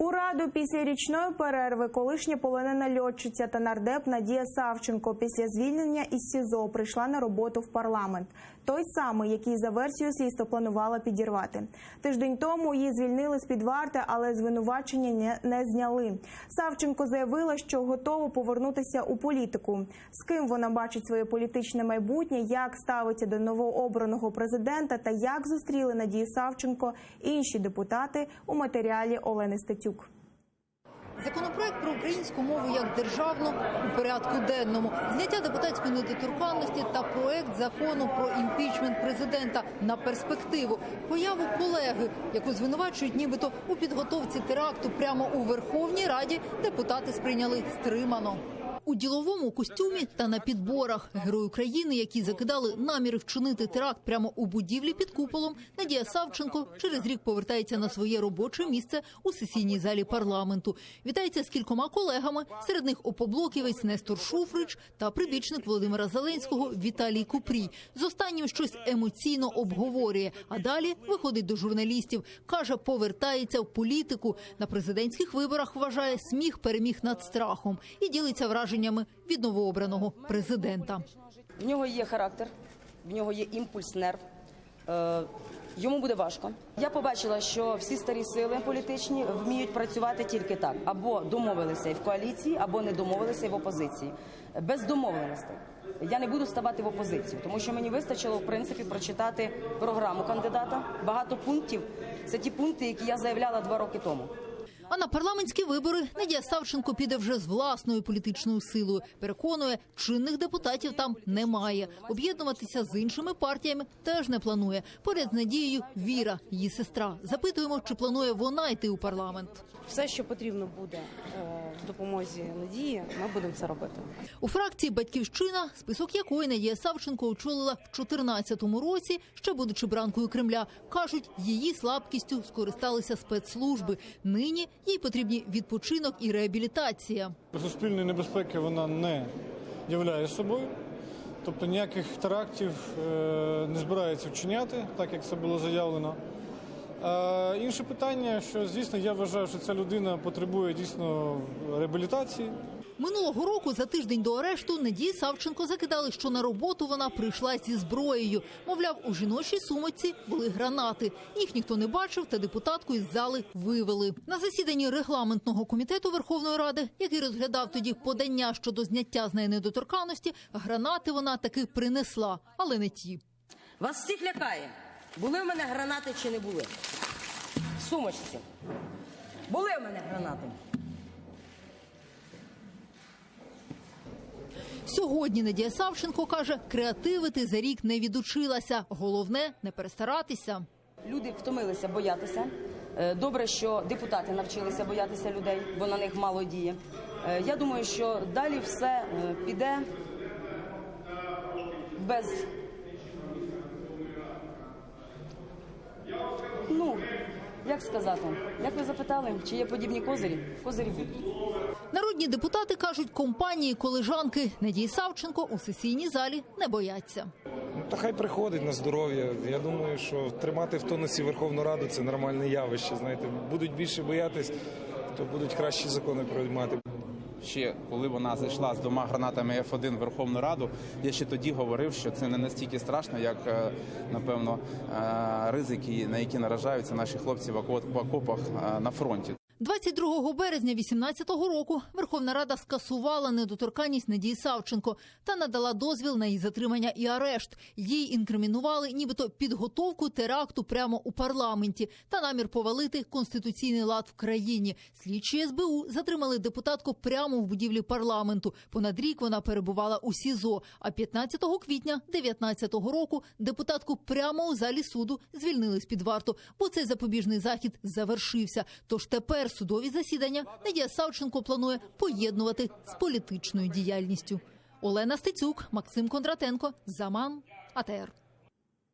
У раду після річної перерви колишня полонена льотчиця та нардеп Надія Савченко після звільнення із СІЗО прийшла на роботу в парламент. Той самий, який за версією слідства планувала підірвати. Тиждень тому її звільнили з під варти, але звинувачення не, зняли. Савченко заявила, що готова повернутися у політику. З ким вона бачить своє політичне майбутнє, як ставиться до новообраного президента та як зустріли Надію Савченко інші депутати у матеріалі Олени Стецюк. Законопроект про українську мову як державну у порядку денному, зняття депутатської недоторканності та проект закону про імпічмент президента на перспективу, появу колеги, яку звинувачують, нібито у підготовці теракту прямо у Верховній Раді, депутати сприйняли стримано. У діловому костюмі та на підборах герой України, які закидали наміри вчинити теракт прямо у будівлі під куполом, Надія Савченко через рік повертається на своє робоче місце у сесійній залі парламенту. Вітається з кількома колегами. Серед них опоблоківець Нестор Шуфрич та прибічник Володимира Зеленського Віталій Купрій. З останнім щось емоційно обговорює. А далі виходить до журналістів. каже, повертається в політику. На президентських виборах вважає сміх переміг над страхом і ділиться враженнями від новообраного президента. В нього є характер, в нього є імпульс, нерв. Е, Йому буде важко. Я побачила, що всі старі сили політичні вміють працювати тільки так: або домовилися і в коаліції, або не домовилися і в опозиції. Без домовленостей. Я не буду ставати в опозицію, тому що мені вистачило в принципі прочитати програму кандидата. Багато пунктів це ті пункти, які я заявляла два роки тому. А на парламентські вибори Надія Савченко піде вже з власною політичною силою. Переконує, чинних депутатів там немає. Об'єднуватися з іншими партіями теж не планує. Поряд з Надією Віра, її сестра. Запитуємо, чи планує вона йти у парламент. все, що потрібно буде е, допомозі надії, ми будемо це робити. У фракції Батьківщина, список якої Надія Савченко очолила в 2014 році, ще будучи бранкою Кремля, кажуть, її слабкістю скористалися спецслужби. Нині їй потрібні відпочинок і реабілітація. Суспільної небезпеки вона не являє собою, тобто ніяких терактів е, не збирається вчиняти, так як це було заявлено. А інше питання, що звісно, я вважаю, що ця людина потребує дійсно реабілітації. Минулого року за тиждень до арешту Надії Савченко закидали, що на роботу вона прийшла зі зброєю. Мовляв, у жіночій сумочці були гранати. Їх ніхто не бачив, та депутатку із зали вивели. На засіданні регламентного комітету Верховної Ради, який розглядав тоді подання щодо зняття з неї недоторканності, гранати вона таки принесла, але не ті. Вас всіх лякає. Були в мене гранати чи не були? В сумочці. Були в мене гранати. Сьогодні Надія Савченко каже, креативити за рік не відучилася. Головне не перестаратися. Люди втомилися боятися. Е, Добре, що депутати навчилися боятися людей, бо на них мало діє. Е, Я думаю, що далі все е, піде без. Як сказати, як ви запитали, чи є подібні козирі? Козирі будуть. Народні депутати кажуть, компанії колежанки Надії Савченко у сесійній залі не бояться. Ну, Та хай приходить на здоров'я. Я думаю, що тримати в тонусі Верховну Раду це нормальне явище. Знаєте, будуть більше боятись, то будуть кращі закони приймати. Ще коли вона зайшла з двома гранатами F1 в Верховну Раду, я ще тоді говорив, що це не настільки страшно, як е, напевно е, ризики, на які наражаються наші хлопці в око- окопах е, на фронті. 22 березня 2018 року Верховна Рада скасувала недоторканність Надії Савченко та надала дозвіл на її затримання і арешт. Їй інкримінували нібито підготовку теракту прямо у парламенті та намір повалити конституційний лад в країні. Слідчі СБУ затримали депутатку прямо в будівлі парламенту. Понад рік вона перебувала у СІЗО. А 15 квітня 2019 року депутатку прямо у залі суду звільнили з під варту, бо цей запобіжний захід завершився. Тож тепер судові засідання Надія Савченко планує поєднувати з політичною діяльністю. Олена Стецюк, Максим Кондратенко, Заман, АТР.